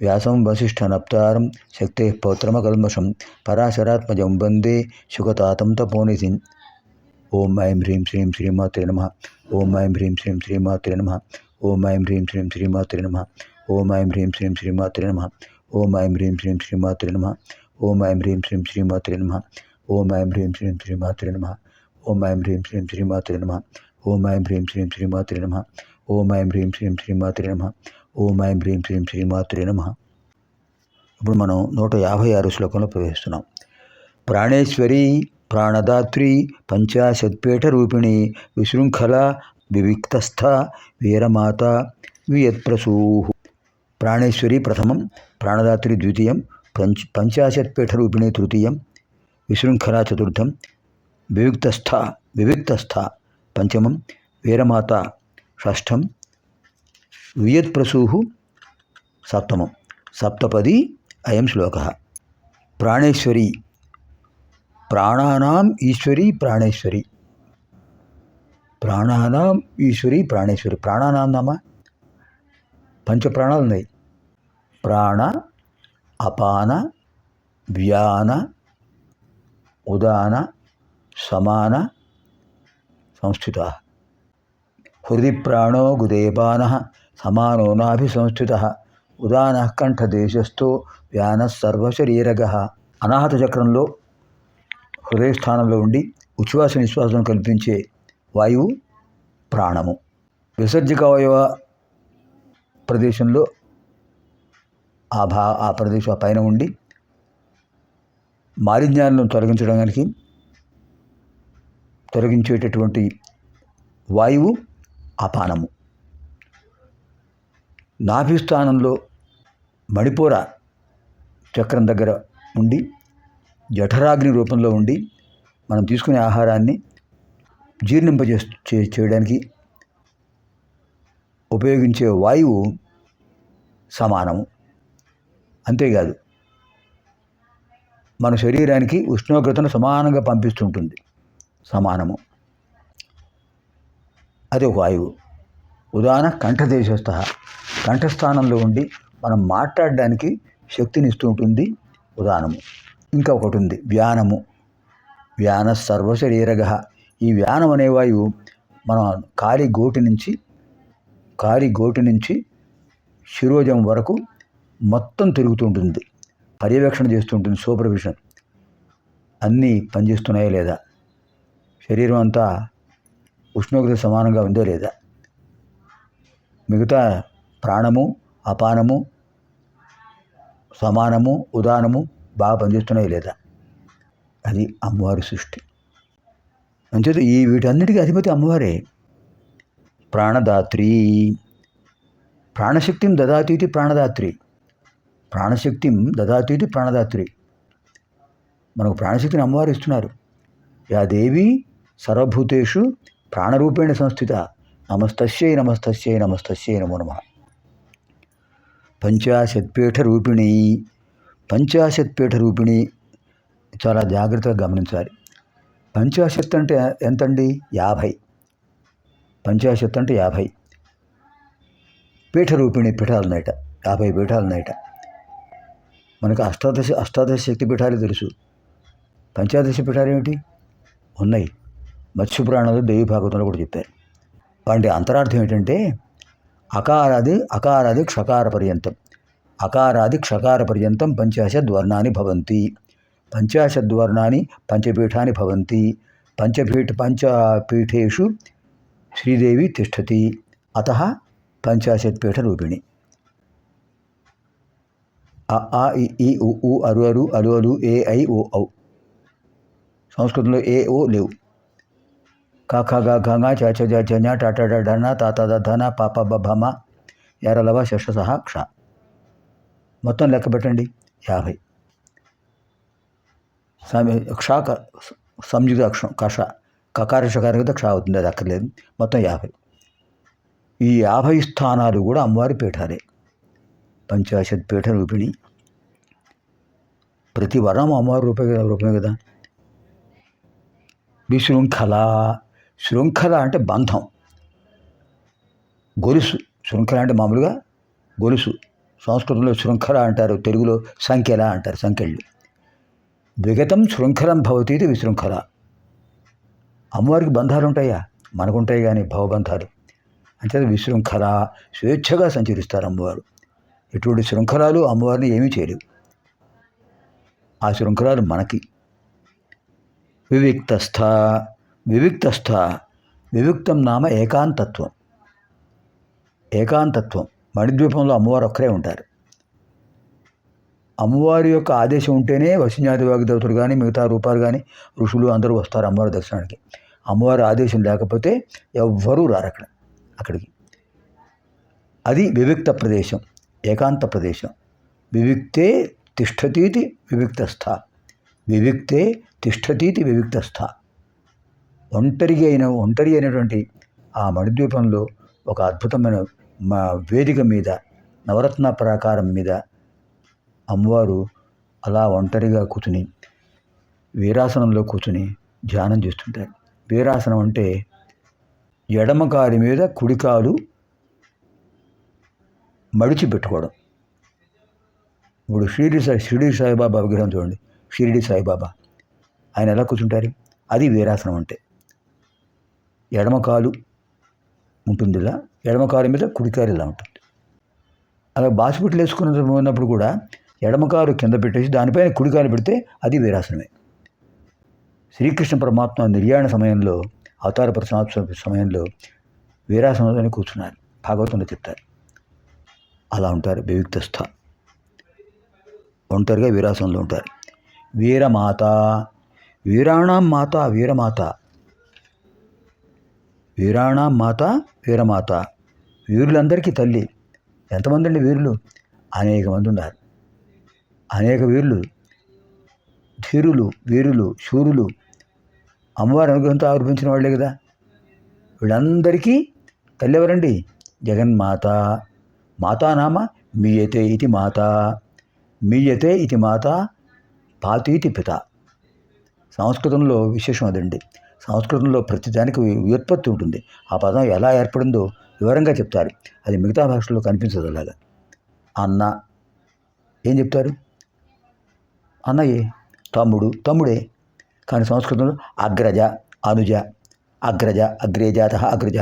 వ్యాసం వసిష్ఠనప్తారం శక్తే పౌత్రమకల్మషం పరాశరాత్మజం వందే శుకతాతం తపోనిధిం ఓం ఐం హ్రీం శ్రీం శ్రీమాత్రే నమ ఓం ఐం హ్రీం శ్రీం శ్రీమాత్రే నమ ఓం ఐం హ్రీం శ్రీం శ్రీమాత్రే నమ ఓం ఐం హ్రీం శ్రీం శ్రీమాత్రే నమ ఓం ఐం హ్రీం శ్రీం శ్రీమాత్రే నమ ఓం ఐం హ్రీం శ్రీం శ్రీమాత్రే నమ ఓం ఐం హ్రీం శ్రీం శ్రీమాత్రే నమ ఓం ఐం హ్రీం శ్రీం శ్రీమాత్రే నమ ఓం ఐం హ్రీం శ్రీం శ్రీమాత్రే నమ ఓం ఐం హ్రీం శ్రీం శ్రీమాత్రే నమ ఓం ఐం హ్రీం శ్రీం శ్రీమాత్రే నమ. ఇప్పుడు మనం నూట యాభై ఆరు శ్లోకంలో ప్రవేశిస్తున్నాం. ప్రాణేశ్వరి ప్రాణదాత్రి పంచాశత్పేట రూపిణి విశృంఖల వివిక్తస్థ వీరమాత వియత్ప్రసూ ప్రాణేశ్వరి ప్రథమం ప్రాణదాత్రి ద్వితీయం పంచ పంచాశత్పేట రూపిణి తృతీయం విశృంఖల చతుర్థం వివిక్తస్థ వివిక్తస్థ పంచమం వీరమాత షష్ఠం వియత్ప్రసూహు సప్తమం. సప్తపది అయం శ్లోక. ప్రాణేశ్వరి. ప్రాణానాం ఈశ్వరి ప్రాణేశ్వరి. ప్రాణానాం ఈశ్వరి ప్రాణేశ్వరి. ప్రాణానాం నామా? పంచ ప్రాణాలు ఉన్నాయి. ప్రాణ అపాన వ్యాన ఉదాన సమాన సంస్థిత. హృది ప్రాణో గుదేపాన. సమానో నాభి సంస్థిత దేశస్థో వ్యాన సర్వశరీరగ. అనాహత చక్రంలో హృదయ స్థానంలో ఉండి ఉచ్ఛ్వాస నిశ్వాసం కల్పించే వాయువు ప్రాణము. విసర్జక అవయవ ప్రదేశంలో ఆ భా ఆ ప్రదేశం పైన ఉండి మాలిన్యాలను తొలగించడానికి తొలగించేటటువంటి వాయువు అపానము. నాభిస్థానంలో మణిపూర చక్రం దగ్గర ఉండి జఠరాగ్ని రూపంలో ఉండి మనం తీసుకునే ఆహారాన్ని జీర్ణింపజే చేయడానికి ఉపయోగించే వాయువు సమానము. అంతేకాదు మన శరీరానికి ఉష్ణోగ్రతను సమానంగా పంపిస్తుంటుంది. సమానము. అది ఒక వాయువు. ఉదాహరణ కంఠదేశస్థ. కంఠస్థానంలో ఉండి మనం మాట్లాడడానికి శక్తినిస్తూ ఉంటుంది ఉదాహరణము ఇంకా ఒకటి ఉంది వ్యానము. వ్యాన సర్వశరీరగ. ఈ వ్యానం అనే వాయువు మన కాలి గోటి నుంచి కాలి గోటి నుంచి శిరోజం వరకు మొత్తం తిరుగుతుంటుంది. పర్యవేక్షణ చేస్తుంటుంది సూపర్విజన్. అన్నీ పనిచేస్తున్నాయా లేదా? శరీరం అంతా ఉష్ణోగ్రత సమానంగా ఉందో లేదా? మిగతా ప్రాణము అపానము సమానము ఉదానము బాగా పనిచేస్తున్నాయి లేదా? అది అమ్మవారి సృష్టి. అంచేత ఈ వీటన్నిటికీ అధిపతి అమ్మవారే. ప్రాణదాత్రి. ప్రాణశక్తిం దదాతీతి ప్రాణదాత్రి. ప్రాణశక్తిం దదాతీతి ప్రాణదాత్రి. మనకు ప్రాణశక్తిని అమ్మవారు ఇస్తున్నారు. యా దేవి సర్వభూతేషు ప్రాణరూపేణ సంస్థిత. నమస్తస్యై నమస్తస్యై నమస్తస్యై నమో నమ. పంచాశత్పీఠ రూపిణి పంచాశత్పీఠ రూపిణి చాలా జాగ్రత్తగా గమనించాలి. పంచాశత్ అంటే ఎంతండి? యాభై. పంచాశత్ అంటే యాభై. పీఠ రూపిణి పీఠాలు నైట యాభై పీఠాలు నైట. మనకు అష్టాదశ అష్టాదశ శక్తి పీఠాలు తెలుసు. పంచాదశ పీఠాలు ఏమిటి? ఉన్నాయి. మత్స్యపురాణంలో దేవి భాగవతంలో కూడా చెప్పారు. వాటి అంతరార్థం ఏంటంటే అకారాది అకారాది క్షకార పర్యంతం అకారాది క్షకార పర్యంతం పంచాశద్వర్ణాన్ని భవంతి. పంచాశద్వర్ణాన్ని పంచపీఠాన్ని భవంతి. పంచపీఠ పంచపీఠేషు శ్రీదేవి తిష్టతి. అత పంచాశత్పీఠ రూపిణి. అ ఆ ఇ ఉ అరు అరు అరు అరు ఏ ఐ ఓ ఔ. సంస్కృతంలో ఏ ఓ లేవు. ಕಾಖಗ ಗಂಗ ಚಚ ಜನ ಟಟಡ తాత ತಾತದ ಧನ పాప బభమ ఎరలవ శశసహ క్ష. మొత్తం లెక్క పెట్టండి. యాభై. క్ష సంయుక్త క్ష కష కకార శకారకత క్ష అవుతుంది. అది అక్కర్లేదు. మొత్తం యాభై. ఈ యాభై స్థానాలు కూడా అమ్మవారి పీఠాలే. పంచాశత్ పీఠ రూపిణి. ప్రతి వరం అమ్మవారి రూపే రూపమే కదా. విశృంఖలా శృంఖల అంటే బంధం. గొలుసు శృంఖల అంటే మామూలుగా గొలుసు. సంస్కృతంలో శృంఖల అంటారు తెలుగులో సంఖ్యల అంటారు సంఖ్యలు. విగతం శృంఖలం భవతి ఇది విశృంఖల. అమ్మవారికి బంధాలు ఉంటాయా? మనకుంటాయి కానీ భవబంధాలు. అంటే విశృంఖల స్వేచ్ఛగా సంచరిస్తారు అమ్మవారు. ఎటువంటి శృంఖలాలు అమ్మవారిని ఏమీ చేయలేవు. ఆ శృంఖలాలు మనకి. వివిక్తస్థ వివిక్తస్థ వివిక్తం నామ ఏకాంతత్వం. ఏకాంతత్వం మణిద్వీపంలో అమ్మవారు ఒక్కరే ఉంటారు. అమ్మవారి యొక్క ఆదేశం ఉంటేనే వసింజాతి వాగ్దేవతలు కానీ మిగతా రూపాలు కానీ ఋషులు అందరూ వస్తారు అమ్మవారి దర్శనానికి. అమ్మవారి ఆదేశం లేకపోతే ఎవ్వరూ రారు అక్కడ అక్కడికి. అది వివిక్త ప్రదేశం ఏకాంత ప్రదేశం. వివిక్తే తిష్టతీతి వివిక్తస్థ. వివిక్తే తిష్టతీతి వివిక్తస్థ. ఒంటరిగా అయిన ఒంటరి అయినటువంటి ఆ మణిద్వీపంలో ఒక అద్భుతమైన మా వేదిక మీద నవరత్న ప్రాకారం మీద అమ్మవారు అలా ఒంటరిగా కూర్చుని వీరాసనంలో కూర్చుని ధ్యానం చేస్తుంటారు. వీరాసనం అంటే ఎడమ కాలి మీద కుడికాలు మడిచి పెట్టుకోవడం. ఇప్పుడు షిరిడి సాయి షిరిడి సాయిబాబా విగ్రహం చూడండి. షిరిడి సాయిబాబా. ఆయన ఎలా కూర్చుంటారు? అది వీరాసనం అంటే. ఎడమకాలు ఉంటుంది ఇలా ఎడమకాలు మీద కుడికాలు ఇలా ఉంటుంది. అలా బాసిపిట్లు వేసుకున్న కూడా ఎడమకాలు కింద పెట్టేసి దానిపైన కుడికాలు పెడితే అది వీరాసనమే. శ్రీకృష్ణ పరమాత్మ నిర్యాణ సమయంలో అవతార ప్రసన్నోత్సవ సమయంలో వీరాసనంలోనే కూర్చున్నారు. భాగవతంలో చెప్తారు. అలా ఉంటారు వివిక్తస్థ. ఒంటరిగా వీరాసనంలో ఉంటారు. వీరమాత వీరాణం మాత వీరమాత వీరాణ మాత వీరమాత. వీరులందరికీ తల్లి. ఎంతమంది అండి వీరులు? అనేక మంది ఉన్నారు. అనేక వీరులు. ధీరులు వీరులు శూరులు. అమ్మవారి అనుగ్రహంతో ఆరోపించిన వాళ్ళే కదా. వీళ్ళందరికీ తల్లి ఎవరండి జగన్మాత మాతానామ మీయతే ఇది మాత. మీయతే ఇది మాత పాతీతి పిత. సంస్కృతంలో విశేషం అదండి. సంస్కృతంలో ప్రతిదానికి వ్యుత్పత్తి ఉంటుంది. ఆ పదం ఎలా ఏర్పడిందో వివరంగా చెప్తారు. అది మిగతా భాషలో కనిపించదు అలాగా. అన్న ఏం చెప్తారు? అన్నయ్యే తమ్ముడు తమ్ముడే. కానీ సంస్కృతంలో అగ్రజ అనుజ అగ్రజ అగ్రేజాత అగ్రజ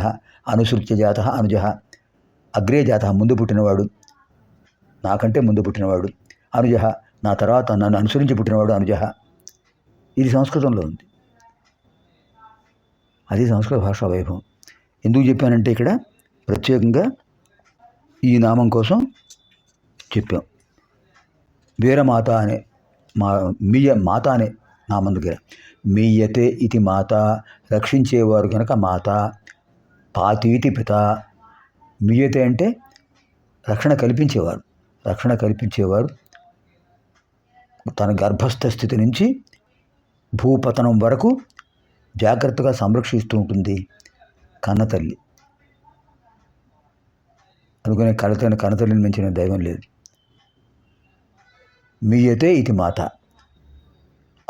అనుసృత్యజాత అనుజ అగ్రేజాత ముందు పుట్టినవాడు నాకంటే ముందు పుట్టినవాడు అనుజ నా తర్వాత నన్ను అనుసరించి పుట్టినవాడు అనుజ. ఇది సంస్కృతంలో ఉంది. అది సంస్కృత భాషా వైభవం. ఎందుకు చెప్పానంటే ఇక్కడ ప్రత్యేకంగా ఈ నామం కోసం చెప్పాం. వీరమాత అనే మా మీయ మాత అనే నామం దగ్గర. మీయతే ఇది మాత రక్షించేవారు కనుక మాత పాతీతి పిత. మీయతే అంటే రక్షణ కల్పించేవారు. రక్షణ కల్పించేవారు తన గర్భస్థ స్థితి నుంచి భూపతనం వరకు జాగ్రత్తగా సంరక్షిస్తూ ఉంటుంది కన్నతల్లి అందుకనే కలతైన కన్నతల్లిని మించిన దైవం లేదు. మీయతే ఇది మాత.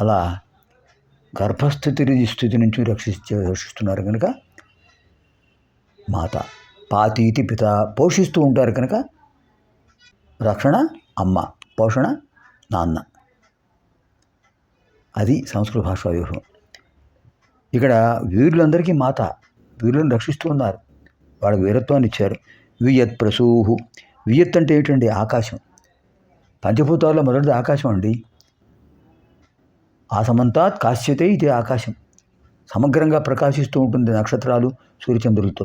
అలా గర్భస్థితి స్థితి నుంచి రక్షిస్తూ రక్షిస్తున్నారు కనుక మాత. పాతీతి పిత పోషిస్తూ ఉంటారు కనుక రక్షణ అమ్మ పోషణ నాన్న. అది సంస్కృత భాషా వ్యూహం ఇక్కడ వీరులందరికీ మాత వీరులను రక్షిస్తూ ఉన్నారు. వాళ్ళకి వీరత్వాన్ని ఇచ్చారు. వియత్ ప్రసూహు. వియత్ అంటే ఏంటండి? ఆకాశం. పంచభూతాల్లో మొదటిది ఆకాశం అండి. ఆ సమంతాత్ కాశ్యతే ఇది ఆకాశం. సమగ్రంగా ప్రకాశిస్తూ ఉంటుంది నక్షత్రాలు సూర్యచంద్రులతో.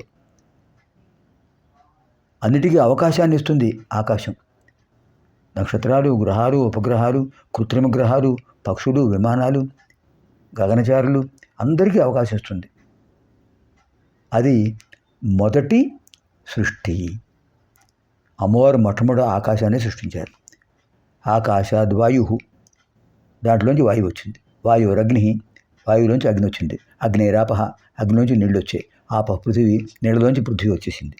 అన్నిటికీ అవకాశాన్ని ఇస్తుంది ఆకాశం. నక్షత్రాలు గ్రహాలు ఉపగ్రహాలు కృత్రిమ గ్రహాలు పక్షులు విమానాలు గగనచారులు అందరికీ అవకాశం ఇస్తుంది. అది మొదటి సృష్టి. అమ్మవారు మొట్టమొదటి ఆకాశాన్ని సృష్టించారు. ఆకాశాద్ వాయు దాంట్లోంచి వాయువు వచ్చింది. వాయురగ్ని వాయువులోంచి అగ్ని వచ్చింది. అగ్నిరాపహ అగ్నిలోంచి నీళ్ళు వచ్చాయి. ఆప పృథివీ నీళ్ళలోంచి పృథివీ వచ్చేసింది.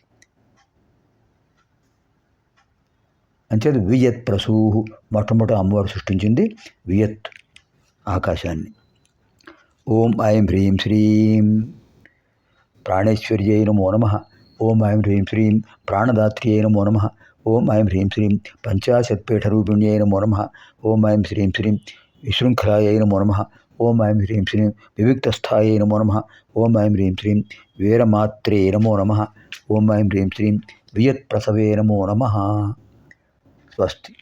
అంచేది వియత్ ప్రసూహు మొట్టమొదటి అమ్మవారు సృష్టించింది వియత్ ఆకాశాన్ని. ఓం ఐం హ్రీం శ్రీం ప్రాణేశ్వర్యై నమో నమ. ఓం ఐం హ్రీం శ్రీం ప్రాణదాత్ర్యై నమో నమ. ఓం ఐం హ్రీం శ్రీం పంచాశత్పీఠరూపిణ్యై నమో నమ. ఓం ఐం శ్రీం శ్రీం విశృంఖలాయై నమో నమ. ఓం ఐం హ్రీం శ్రీం వివిక్తస్థాయై నమో నమ. ఓం ఐం హ్రీం శ్రీం వీరమాత్రే నమో నమ. ఓం ఐం హ్రీం శ్రీం వియత్ప్రసవే నమో నమ. స్వస్తి